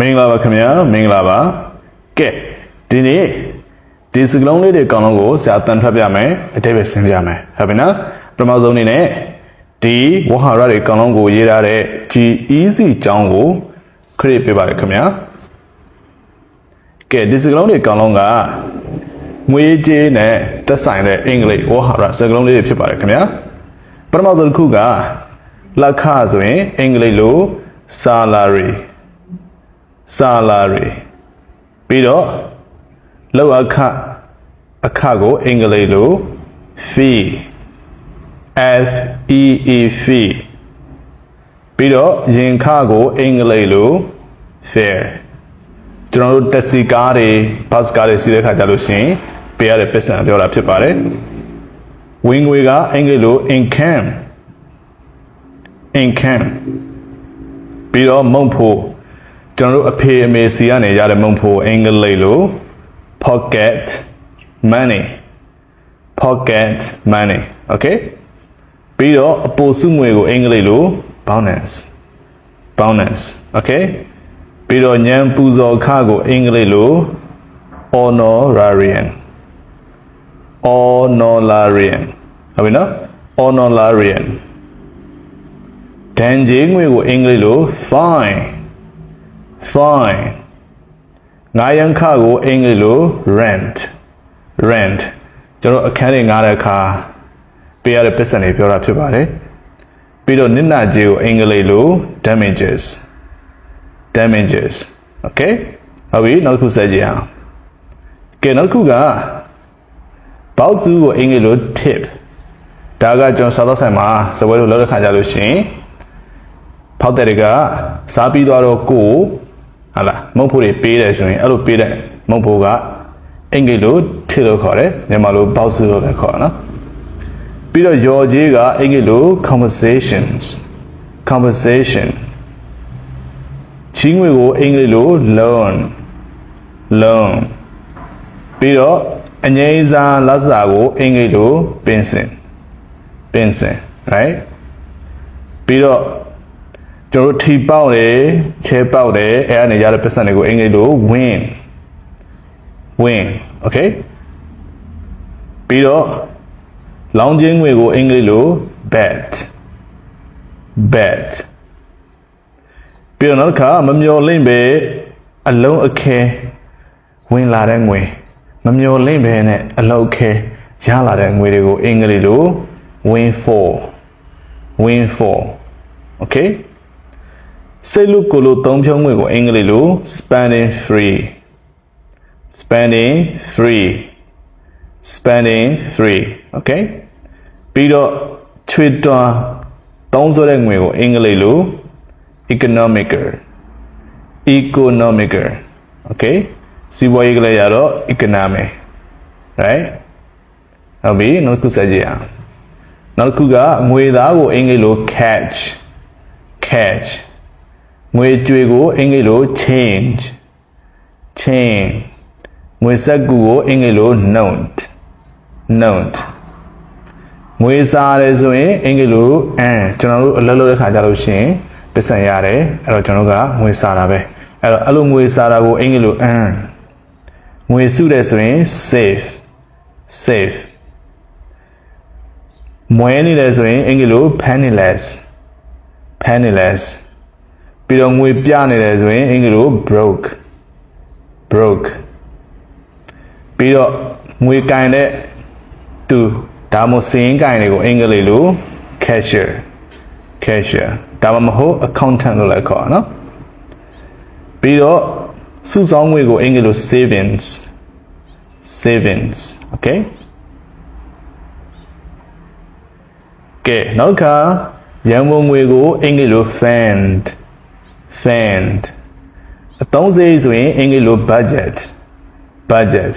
မင်္ဂလာပါခင်ဗျာမင်္ဂလာပါကဲဒီနေ့ဒီစကလုံးလေးတွေအကောင်လုံးကိုဆရာတန်ထွက်ပြမယ်အတိတ်ပဲဆင်းပြမယ်ဟုတ်ပြီနော်ပထမဆုံးအနေနဲ့ဒီဝဟာရတွေအကောင်လုံးကိုရေးထားတဲ့ G-easy အကြောင်းကို create ပြပါရခင်ဗျာကဲဒီစကလုံးတွေအကောင်လုံးကငွေကြေးနဲ့သက်ဆိုင်တဲ့အင်္ဂလိပ်ဝဟာရစကလုံးလေးတွေဖြစ်ပါတယ်ခင်ဗျာပထမဆုံးတစ်ခုကလက်ခဆိုရင်အင်္ဂလိပ်လို salary salary ပြီးတော့လောက်အခအခကိုအင်္ဂလိပ်လို fee f e e fee ပြီးတော့ရင်ခကိုအင်္ဂလိပ်လို fare ကျွန်တော်တို့တက်စီကားတွေဘတ်စ်ကားတွေစီးတဲ့ခါကြလို့ရှိရင်ပေးရတဲ့ပတ်စံပြောတာဖြစ်ပါတယ်ဝင်ငွေကအင်္ဂလိပ်လို income income ပြီးတော့မုံဖို့ ကျွန်တော်တို့အဖေအမေစီကနေရတဲ့မုံဖို့အင်္ဂလိပ်လို pocket money pocket money okay ပြီးတော့အပိုစုငွေကိုအင်္ဂလိပ်လို bonus bonus okay ပြီးတော့ညံပူဇော်ခကိုအင်္ဂလိပ်လို honorarium honorarium ဟုတ်ပြီနော် honorarium ဒဏ်ကြေးငွေကိုအင်္ဂလိပ်လို fine fine ငါးရန်ခကိုအင်္ဂလိပ်လို rent rent ကျွန်တော်အခန်းတွေငားတဲ့အခါပေးရတဲ့ပတ်စံတွေပြောတာဖြစ်ပါတယ်ပြီးတော့နစ်နာကြေးကိုအင်္ဂလိပ်လို damages damages okay ဟုတ်ပြီနောက်တစ်ခုဆက်ကြည့်အောင်ကဲနောက်တစ်ခုကဘောက်စုကိုအင်္ဂလိပ်လို tip ဒါကကျွန်တော်စာတော့ဆိုင်မှာစပွဲလို့လောက်တဲ့ခါကြလို့ရှိရင်ဖောက်တဲ့တွေကစားပြီးသွားတော့ကို ယ်ဟာလားမုတ်ဖို့တွေပေးတယ်ဆိုရင်အဲ့လိုပေးတဲ့မုတ်ဖို့ကအင်္ဂလိပ်လို tip လို့ခေါ်တယ်မြန်မာလိုဘောက်စုလို့လည်းခေါ်တယ်နော်ပြီးတော့ရော်ကြီးကအင်္ဂလိပ်လို conversations conversation ချင်းငွေကိုအင်္ဂလိပ်လို loan loan ပြီးတော့အငိမ့်စားလက်စာကိုအင်္ဂလိပ်လို pension pension right ပြီးတော့ ကျွန်တော်တို့ထီပေါက်တယ်ချဲပေါက်တယ်အဲအနေရတဲ့ပတ်စံတွေကိုအင်္ဂလိပ်လို win win okay ပြီးတော့လောင်းချင်းငွေကိုအင်္ဂလိပ်လို bet bet ပြီးတော့နောက်တစ်ခါမမျော်လင့်ပဲအလုံးအခဲဝင်လာတဲ့ငွေမမျော်လင့်ပဲနဲ့အလုံးအခဲရလာတဲ့ငွေတွေကိုအင်္ဂလိပ်လို win for win for okay စိတ်လို့ကိုလို့သုံးဖြုံးငွေကိုအင်္ဂလိပ်လို spending free spending free spending free okay ပြီးတော့ချွေတော်သုံးစွဲတဲ့ငွေကိုအင်္ဂလိပ်လို economical economical okay စီးပွားရေးကလေးရတော့ economic right ဟုတ်ပြီနောက်တစ်ခုဆက်ကြည့်အောင်နောက်တစ်ခုကငွေသားကိုအင်္ဂလိပ်လို catch catch ငွေကြွေကိုအင်္ဂလိပ်လို change change ငွေစက္ကူကိုအင်္ဂလိပ်လို note note ငွေစားတယ်ဆိုရင်အင်္ဂလိပ်လို and ကျွန်တော်တို့အလုပ်လုပ်တဲ့ခါကြလို့ရှိရင်ပတ်စံရတယ်အဲ့တော့ကျွန်တော်တို့ကငွေစားတာပဲအဲ့တော့အဲ့လိုငွေစားတာကိုအင်္ဂလိပ်လို earn ငွေစုတယ်ဆိုရင် save save မွဲနေတယ်ဆိုရင်အင်္ဂလိပ်လို penniless penniless ပြီးတော့ငွေပြနေတယ်ဆိုရင်အင်္ဂလိပ်လို broke broke ပြီးတော့ငွေကင်တဲ့သူဒါမှမဟုတ်စင်းကင်တွေကိုအင်္ဂလိပ်လို cashier cashier ဒါမှမဟုတ် accountant လို့လည်းခေါ်တာနော်ပြီးတော့စုဆောင်းငွေကိုအင်္ဂလိပ်လို savings savings okay ကဲနောက်ခါရန်ကုန်ငွေကိုအင်္ဂလိပ်လို fund fund အသုံးစရိတ်ဆိုရင်အင်္ဂလိပ်လို budget budget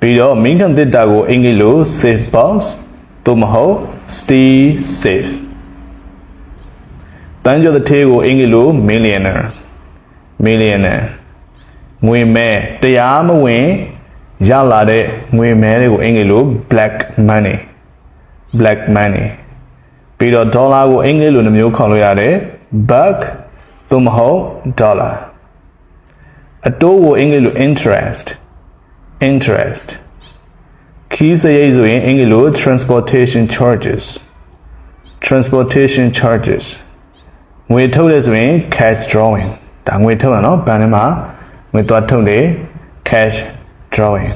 ပြီးတော့ main ခံတစ်တာကိုအင်္ဂလိပ်လို safe box သို့မဟုတ် stay safe တန်းကျော်တဲ့သေးကိုအင်္ဂလိပ်လို millionaire millionaire ငွေမဲတရားမဝင်ရလာတဲ့ငွေမဲတွေကိုအင်္ဂလိပ်လို black money black money ပြီးတော့ဒေါ်လာကိုအင်္ဂလိပ်လိုနှမျိုးခေါ်လို့ရတယ် buck သို့မဟုတ် dollar အတိုးကိုအင်္ဂလိပ်လို interest interest ခီးစရိတ်ဆိုရင်အင်္ဂလိပ်လို transportation charges transportation charges ငွေထုတ်တယ်ဆိုရင် cash drawing ဒါငွေထုတ်တာနော်ဘဏ်ထဲမှာငွေသွားထုတ်တယ် cash drawing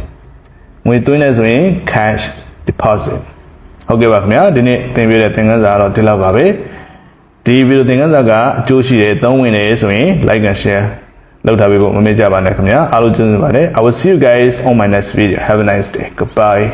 ငွေသွင်းတယ်ဆိုရင် cash deposit ဟုတ်ကဲ့ပါခင်ဗျာဒီနေ့သင်ပြတဲ့သင်ခန်းစာကတော့ဒီလောက်ပါပဲ။ ဒီဗီဒီယိုသင်ခန်းစာကအကျိုးရှိတယ်သုံးဝင်တယ်ဆိုရင် like and share လုပ်ထားပေးဖို့မမေ့ကြပါနဲ့ခင်ဗျာအားလုံးကျေးဇူးတင်ပါတယ် I will see you guys on my next video have a nice day goodbye